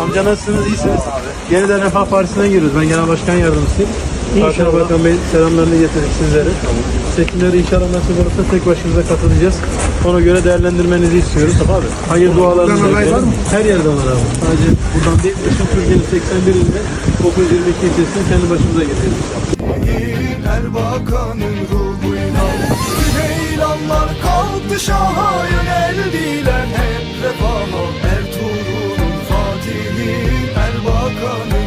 Amca nasılsınız? İyisiniz? Yeniden Refah Partisi'nden giriyoruz. Ben Genel Başkan Yardımcısıyım. İnşallah Bakan Bey selamlarını getirdik sizlere. Seçimlere inşallah nasip olursa tek başımıza katılacağız. Ona göre değerlendirmenizi istiyoruz. Tabii. Hayır dualarınızı bekliyorum. Her yerde var abi. Sadece buradan değil, bütün Türkiye'nin 81 ilinde 922 ilçesini kendi başımıza getirdik. Erbakan'ın ruhuyla Süleylanlar kalktı şaha yöneldiler Oh.